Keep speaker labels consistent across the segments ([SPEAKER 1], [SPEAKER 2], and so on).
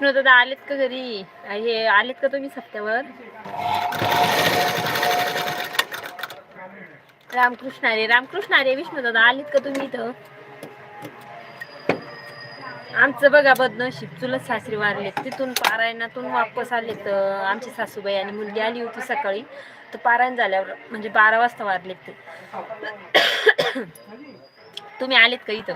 [SPEAKER 1] विष्णू दादा आलेत का घरी? हे आलेत का तुम्ही सप्त्यावर? रामकृष्ण अरे रामकृष्ण अरे विष्णू दादा आलेत का तुम्ही इथं? आमचं बघा बदनशीब चुलत सासरी वारले तिथून पारायणातून वापस आले तर आमची सासूबाई आणि मुलगी आली होती सकाळी. तर पारायण झाल्यावर म्हणजे बारा वाजता वारले ते. तुम्ही आलेत का इथं?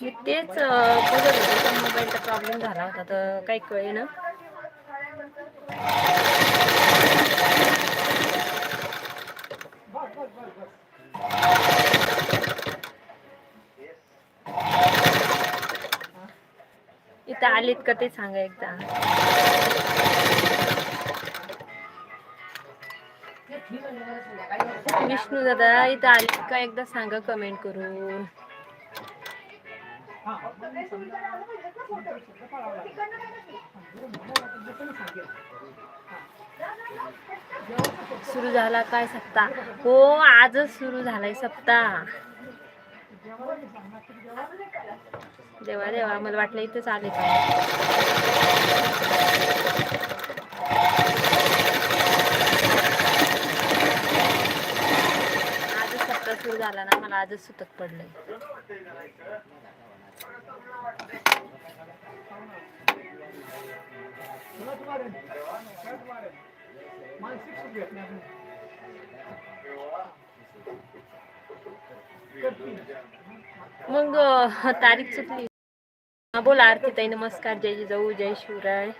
[SPEAKER 1] मी तेच बघत होते पण मोबाईलचा प्रॉब्लेम झाला होता तर काही कळे ना इथं आलीत का ते सांगा एकदा. विष्णू दादा इथं आली का? एकदा सांगा कमेंट करून. सुरू झाला काय सप्ताह? हो आजच सुरू झालाय सप्ताह. देवा देवा मला वाटलं इथंच आले का? पूर झाला ना मला आजच सुतक पडलंय. मग तारीख चुकली. बोला आरती ताई नमस्कार जय जिजाऊ जय शिवराय.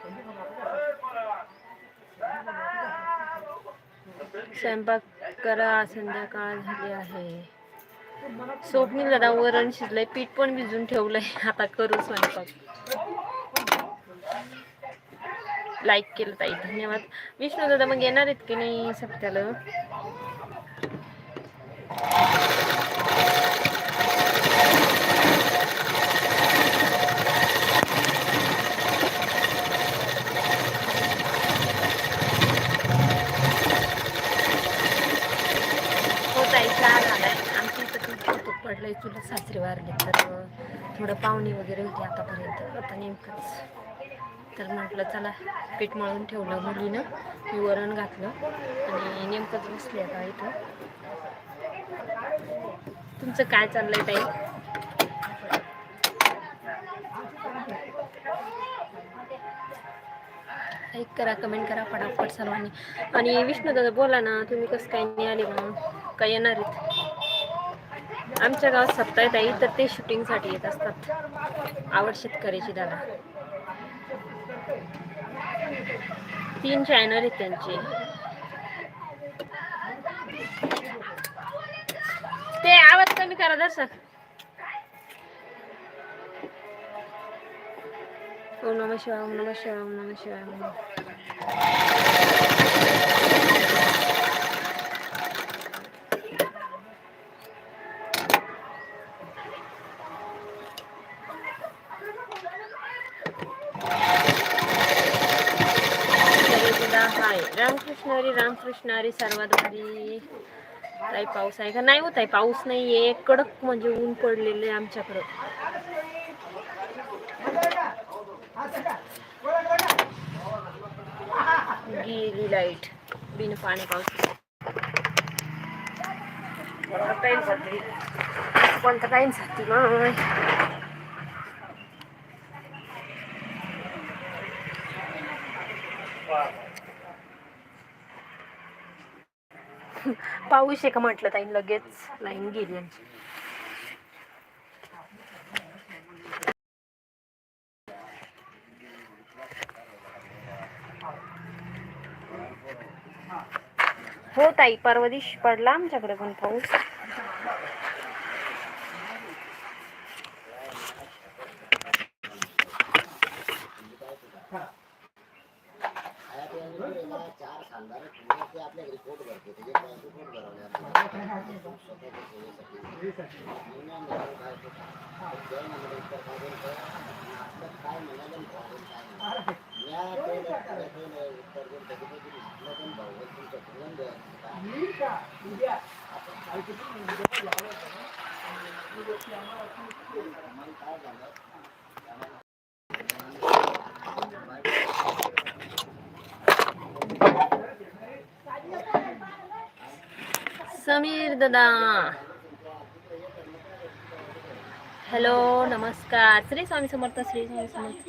[SPEAKER 1] स्वयंपाक करा संध्याकाळ झाली आहे. स्वप्नील दादा वरण शिजलंय पीठ पण भिजून ठेवलंय. आता करू स्वयंपाक. लाईक केलं ताई धन्यवाद. विष्णू दादा मग येणार आहेत की नाही सप्त्याला हो ताई चहा झालाय आमच्या इथं खूप कौतुक पडलंय तुला सासरी वारले तर थोडं पाहुणे वगैरे होते आतापर्यंत. आता नेमकंच तर म्हटलं चला पीठ मळून ठेवलं मुलीनं मी वरण घातलं आणि नेमकंच बसले आता इथं. तुमचं काय चाललंय ताई? लाईक करा कमेंट करा फटाफट सर्वांनी. आणि विष्णू दादा बोला ना तुम्ही कसं काय नाही आले ना काय येणार आहेत? आमच्या गावात सप्ताह आहे तर ते शूटिंगसाठी येत असतात. आवड शेतकऱ्याची दादा. तीन चॅनल आहेत त्यांचे. ते आवाज कमी करा दर्शक ओम नम शिवाय ओम नम शिवाय ओम नम शिवाय. हाय रामकृष्ण हरी रामकृष्ण हरी सर्वात भारी ताई पाऊस आहे का? नाही होत आहे पाऊस नाही आहे कडक म्हणजे ऊन पडलेलं आहे आमच्याकडं. गेली लाइट. बिन पाणी पाऊस. पण तर साठी मग.
[SPEAKER 2] पाऊस आहे का म्हटलं ताई? लगेच लाईन गेली यांची हो ताई परवा दिवशी पडला आमच्याकडे पण पाऊस. समीर दादा. हॅलो नमस्कार. श्री स्वामी समर्थ श्री स्वामी समर्थ.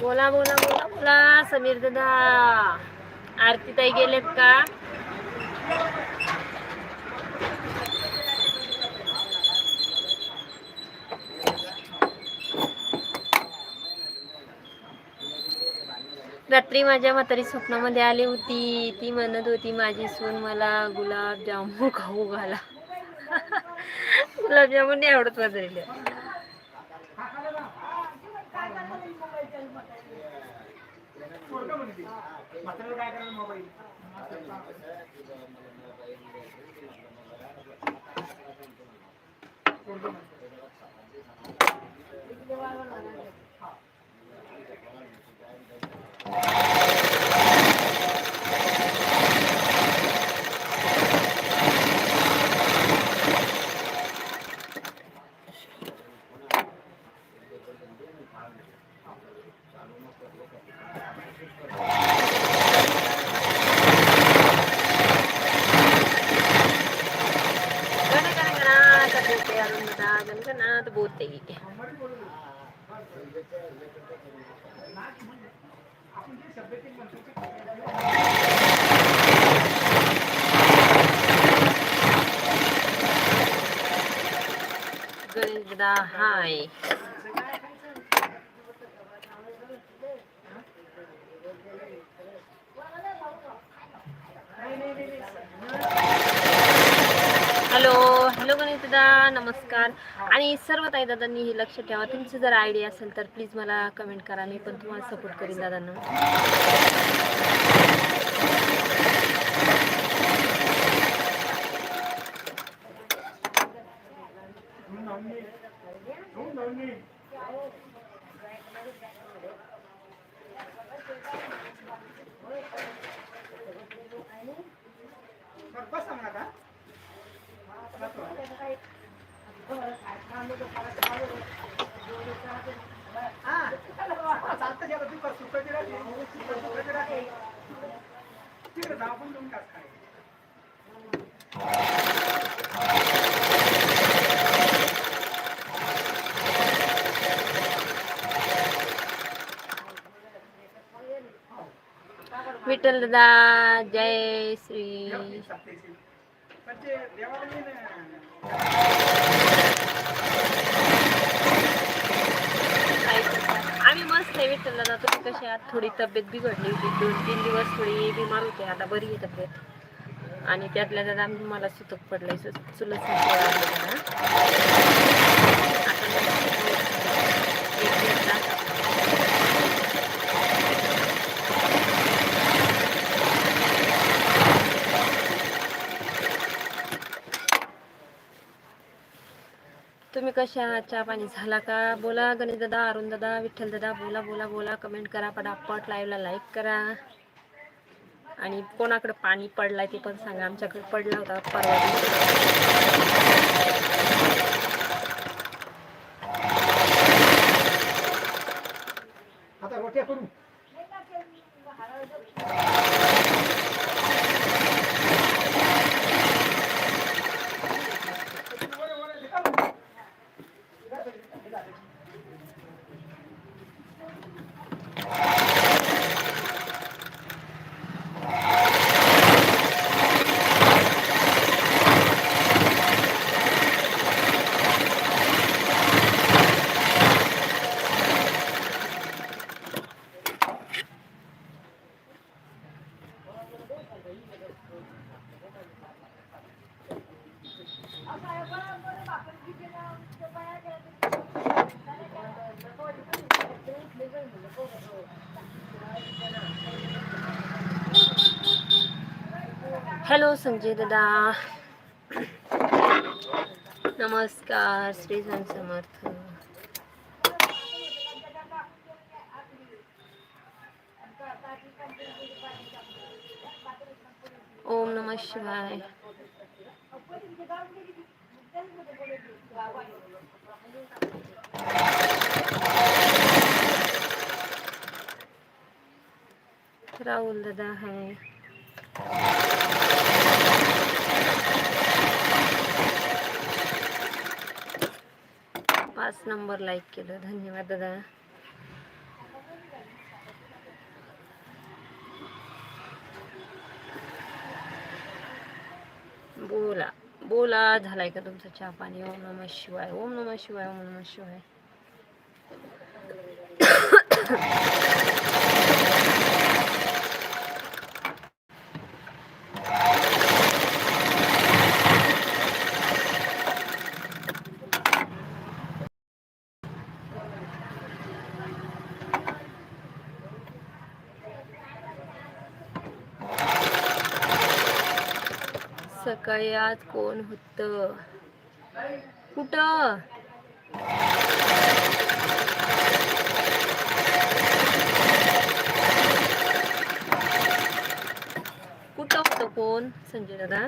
[SPEAKER 2] बोला बोला बोला बोला समीर दादा. आरती ताई गेलेत का? रात्री माझ्या म्हातारी स्वप्नामध्ये आली होती. ती म्हणत होती माझी सून मला गुलाबजामून खाऊ घाला. गुलाबजामुन नाही आवडत म्हातारीला. गणगणगणात गणगदा हाय हॅलो हॅलो गणेश दादा नमस्कार. आणि सर्व ताई दादांनी हे लक्ष ठेवा. तुमची जर आयडिया असेल तर प्लीज मला कमेंट करा. मी पण तुम्हाला सपोर्ट करीन दादांना. विठ्ठल दादा जय श्री आम्ही मस्त आहे विठ्ठल दादा तुम्ही कसे आहात? थोडी तब्येत बिघडली होती. दोन तीन दिवस थोडी बिमार होते. आता बरी आहे तब्येत. आणि त्यातल्या त्यात आम्ही मला सुतक पडलंय. सु- चुलत सासरे वारले जरा. आता मी एक दीड तास
[SPEAKER 1] कशा आहात? चहा पाणी झाला का? बोला गणेश दादा अरुण दादा विठ्ठल दादा बोला बोला बोला. कमेंट करा पटापट लाईव्हला लाईक करा. आणि कोणाकडे पाणी पडलाय ते पण सांगा. आमच्याकडे पडला होता परवा हॅलो संजय दादा. नमस्कार श्री स्वामी समर्थ. ओम नमः शिवाय. राहुल दादा है पाच नंबर लाईक केलं. धन्यवाद दादा. बोला. बोला झालाय का तुमचा चहा पाणी? ओम नम शिवाय ओम नम शिवाय ओम नम शिवाय. सकाळी कोण होत? कुठं? कुठं होतं कोण? संजय दादा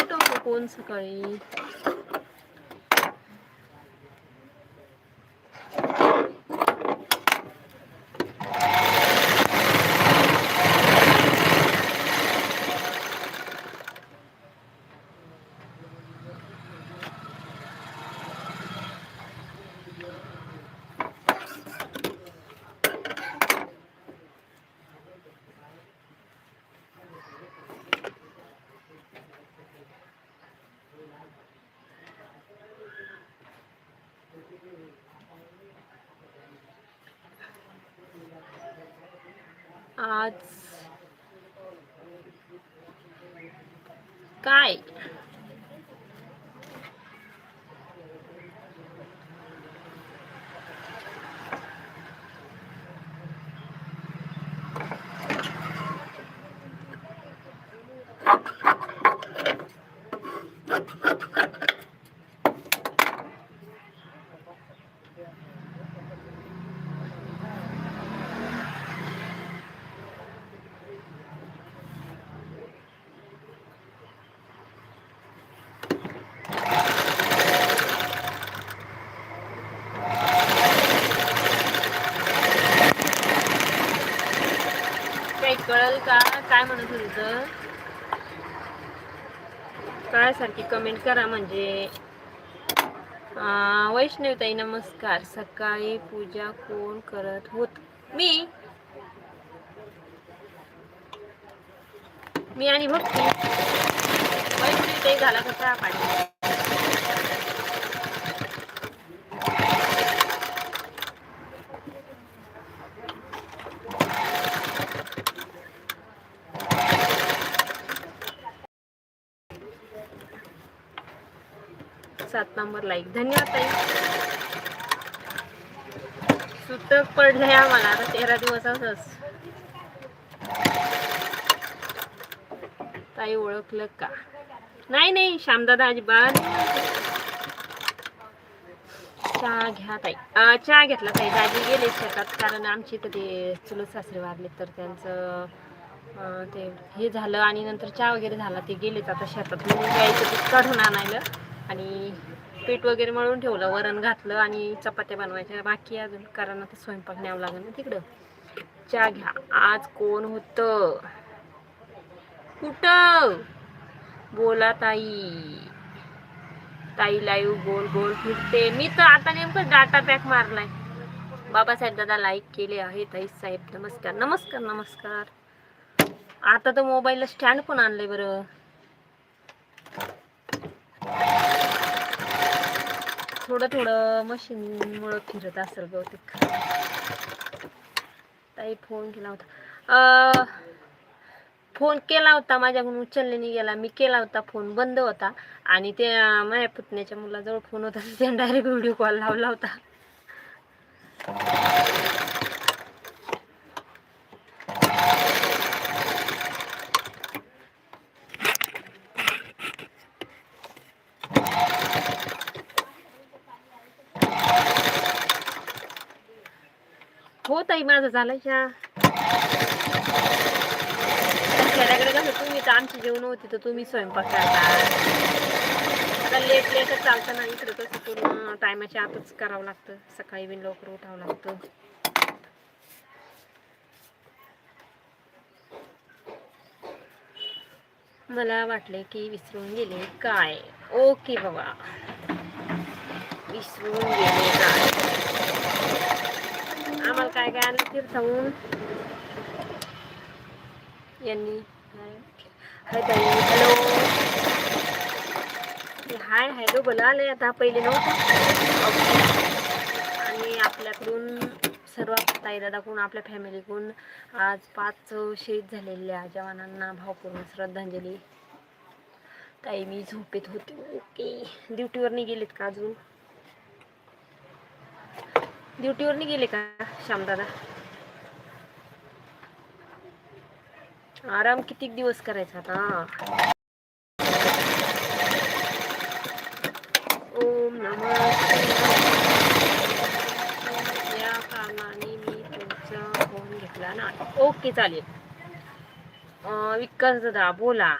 [SPEAKER 1] कुठं होतं कोण सकाळी आज काय काही कळल का काय म्हणत होती तर काय सारखी कमेंट करा म्हणजे. वैष्णवताई नमस्कार. सकाळी पूजा कोण करत होत? मी. मी आणि भक्ती. वैष्णवताई झाला कसा पाणी? Number like. धन्यवाद ताई. सुतक पडलंय आम्हाला आता तेरा दिवस असंच. ताई ओळखलं का? नाही नाही श्यामदादा अजिबात. चहा घ्या ताई. चहा घेतला ताई. दाजी गेले शेतात कारण आमची इथं ते चुलत सासरे वारले तर त्यांचं ते हे झालं आणि नंतर चहा वगैरे झाला ते गेलेच आता शेतात. म्हणून गाईचं ते काढून आणायला. आणि पीठ वगैरे मळून ठेवलं वरण घातलं आणि चपात्या बनवायच्या. बाकी अजून कारण आता स्वयंपाक न्यावं लागेल ना तिकडं. चहा घ्या. आज कोण होतं? कुठं? बोला ताई. ताई लाईव्ह गोल गोल फिरते. मी तर आता नेमकं डाटा पॅक मारलाय. बाबासाहेब दादा लाईक केले आहे ताई साहेब नमस्कार. नमस्कार नमस्कार. आता तर मोबाईलला स्टँड पण आणलंय बरं. थोडं थोडं मशीनमुळं फिरत असेल बहुतेक. ताई फोन केला होता. फोन केला होता माझ्याकडून उचलल्याने गेला. मी केला होता फोन बंद होता. आणि ते माझ्या पुतण्याच्या मुलाजवळ फोन होता. त्याने डायरेक्ट व्हिडिओ कॉल लावला होता. हो माझं झालं ह्या. खेड्याकडे कसं तुम्ही तर आमची जेवण होती तर तुम्ही स्वयंपाक करता. आता लेट लेटच चालतं ना इकडं कसं पूर्ण टायमाच्या आतच करावं लागतं. सकाळी बिन लवकर उठावं लागतं. मला वाटले की विसरून गेले काय? ओके बाबा. विसरून गेले काय? आम्हाला काय काय आलं तीर्थहून यांनी हाय ताई हॅलो. हाय हॅलो बोला आले आता पहिले नव्हतं. आणि आपल्याकडून सर्व ताईदादाकडून आपल्या फॅमिलीकडून आज पाच शहीद झालेल्या जवानांना भावपूर्ण श्रद्धांजली. ताई मी झोपेत होते. ओके. ड्युटीवर नाही गेलेत का अजून? ड्युटीवर गेले का श्यामदादा? आराम किती दिवस करायचा आता? ओम नम या कामाने मी तुमचा फोन घेतला ना. ओके चालेल. विकास दादा बोला.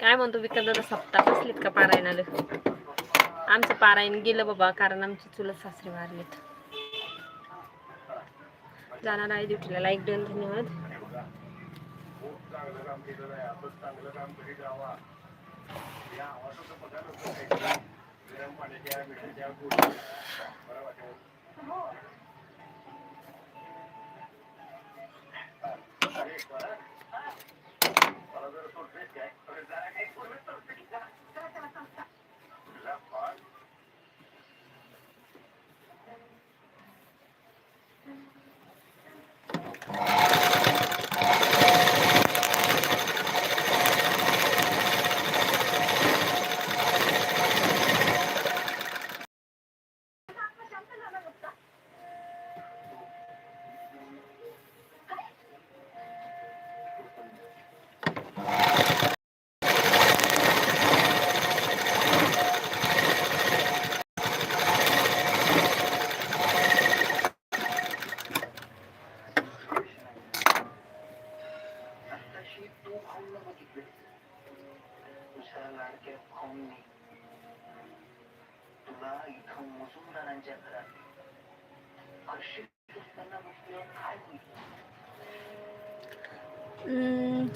[SPEAKER 1] काय म्हणतो विकास दादा सप्ताह बसलेत का पारायणाला? आमचं पारायण गेलं बाबा कारण आमची चुलत सासरे वारलेत. जाणार आहे ड्युटीला. लाईक डन धन्यवाद.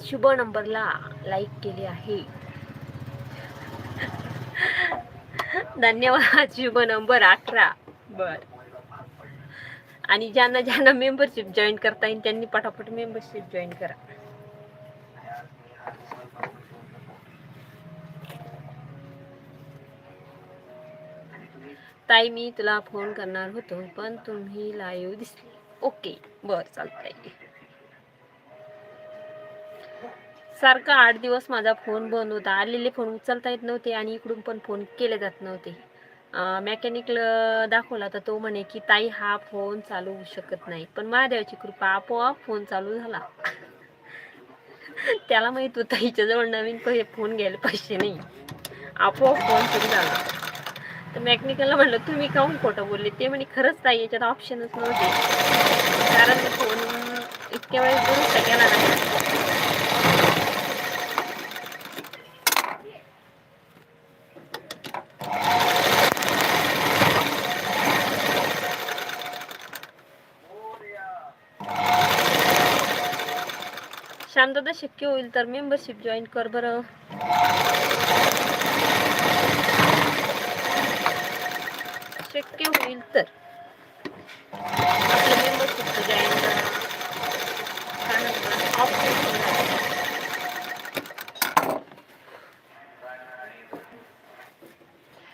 [SPEAKER 1] शुभ नंबरला लाईक केले आहे. धन्यवाद शुभ नंबर अकरा बर. आणि ज्यांना ज्यांना मेंबरशिप जॉईन करता येईल त्यांनी पटापट मेंबरशिप जॉईन करा. ताई मी तुला फोन करणार होतो पण तुम्ही लाईव्ह दिसली. ओके बर चालतंय. सारखा आठ दिवस माझा फोन बंद होता. आलेले फोन उचलता येत नव्हते आणि इकडून पण फोन केले जात नव्हते. मेकॅनिकल दाखवला तर तो म्हणे की ताई हा फोन चालू होऊ शकत नाही. पण महादेवाची कृपा आपोआप फोन चालू झाला. त्याला माहीत होतं हिच्याजवळ नवीन पहिले फोन घ्यायला पैसे नाही. आपोआप फोन सुरू झाला. तर मॅकॅनिकलला म्हणलं तुम्ही काहून खोटं बोलले? ते म्हणे खरंच ताई याच्यात ऑप्शनच नव्हते. कारण फोन इतक्या वेळेस दुरुस्त केला नाही. दादा शक्य होईल तर मेंबरशिप जॉईन कर बरं. शक्य होईल तर. आपलं मेंबरशिप जॉईन करा काय म्हणतात ऑप्शन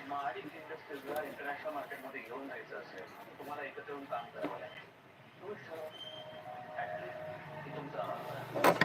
[SPEAKER 3] महाडिक इंडस्ट्रीजला इंटरनॅशनल मार्केटमध्ये घेऊन जायचं असेल तुम्हाला एकत्र येऊन काम करावं लागेल तुम्ही ठरवा. At least हे तुमचं आव्हान आहे.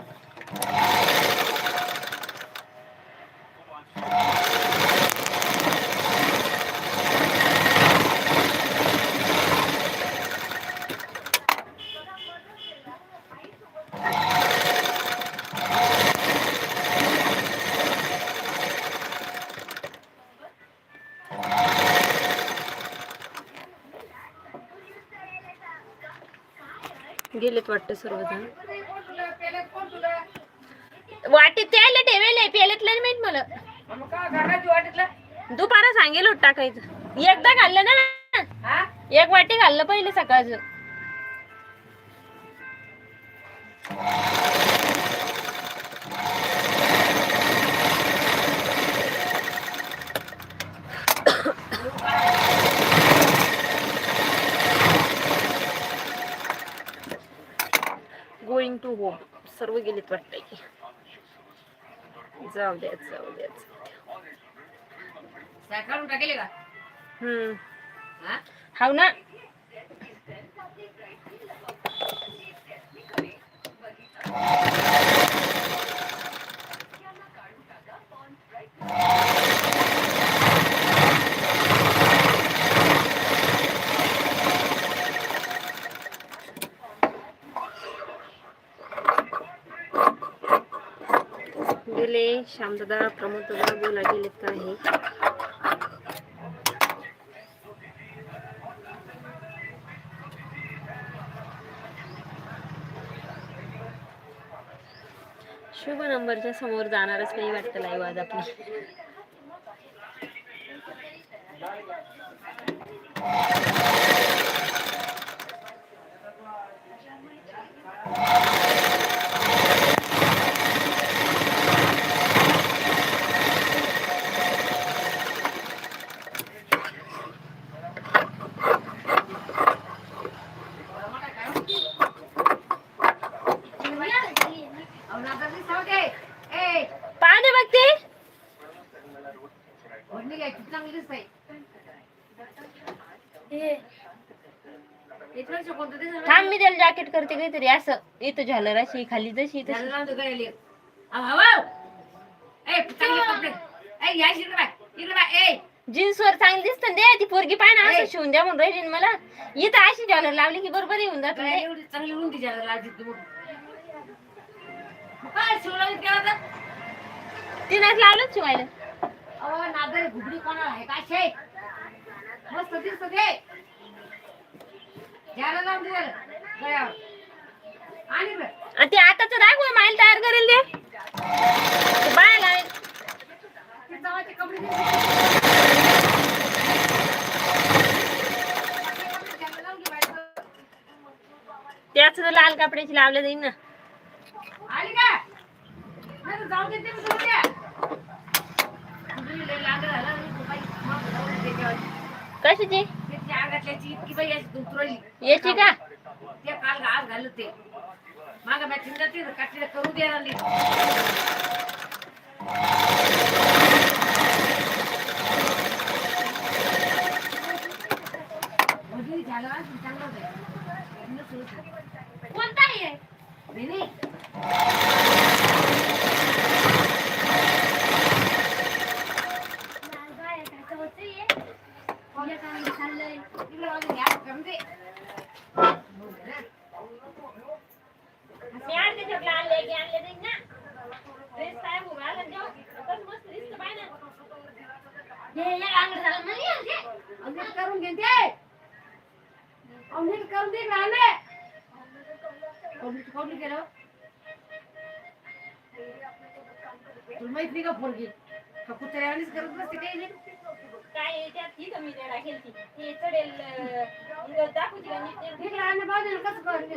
[SPEAKER 1] गेलेत वाटतं सर्वजण. वाटेत त्याला ठेवेल पेल्यातलं नाही माहीत मला. दुपारा सांगेल होत टाकायचं. एकदा घाललं ना. एक वाटी घाललं पहिले सकाळचं. टू होम सर्व गेलेत वाटतंय की. जाऊ द्या जाऊ द्या हम्म.
[SPEAKER 4] हा?
[SPEAKER 1] हाव ना. गेले शांतदा प्रमोद बोला गेलेत का आहे शुभ नंबरच्या समोर जाणारच नाही वाटतं लाईव्ह आज आपली
[SPEAKER 4] अहो, नाका ती सावटे. ए,
[SPEAKER 1] पाहते बघते
[SPEAKER 4] ओढणी घ्यायची, चांगली दिसते. इथलं शिकवतो ते सगळं.
[SPEAKER 1] थांब मी त्याला करते काहीतरी असं इथं झालं अशी खाली जशी तशी. जीन्स वर चांगली दिसत दे ती पोरगी पाय ना असं. शिवून द्या म्हणून राहिली ना मला इथं अशी जॉलर लावली की बरोबर येऊन जात
[SPEAKER 4] एवढी चांगली रुंदी ज्याला लावली तू. काय
[SPEAKER 1] शिवायला
[SPEAKER 4] अहो, नादारी घुगडी कोणाला आहे काय शे? मस्त दिसतं ते. ज्याला लावून दे त्याला, गळ्यावर.
[SPEAKER 1] ते आताच दाखव माईल तयार करेल ते. ते बाया लावेल
[SPEAKER 4] ते जावाचे कपडे दिसते. ज्याला लावून दे बाई.
[SPEAKER 1] त्याच लाल कपड्याची लावले जाईल ना. कशाची? याची का?
[SPEAKER 4] ते काल आज घालत. ते माग मॅचिंग काठीला करू दे झालं चांगलं
[SPEAKER 1] कोणता आहे?
[SPEAKER 4] का कुत्र्यावानीच करत काही नाही
[SPEAKER 1] काय त्यात ही कमी देणार केली ते चढेल अं, दाखवते का नीट नीट.
[SPEAKER 4] इकडे आणि बाजूला कसं करून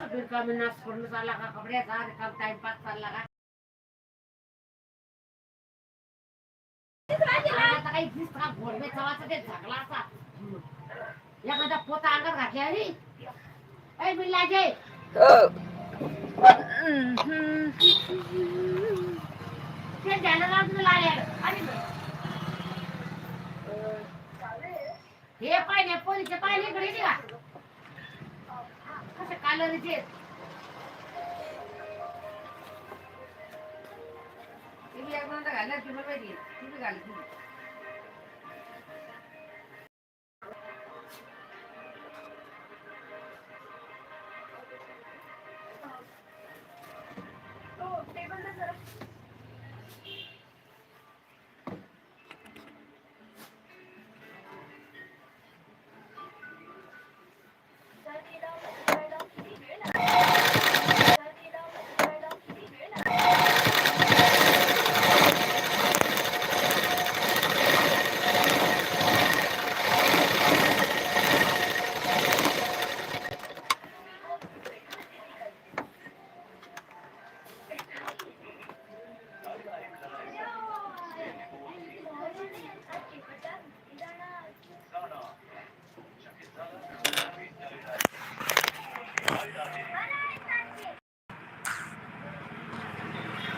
[SPEAKER 4] बिरकामी नाच पडून चालला का कपड्याचा काम टाइमपास चालला का काही दिसत का भोरमे चवाचा ते झाकला असा एखादा पोता अंगात घातल्या आणि. ऐ बिल्लाजे ते जायला लावून तुला आले हे पाहिजे पोलीचे पाहिले इकडे का कसं कालरीचे घालणार तुम्हाला माहिती तुम्ही घालत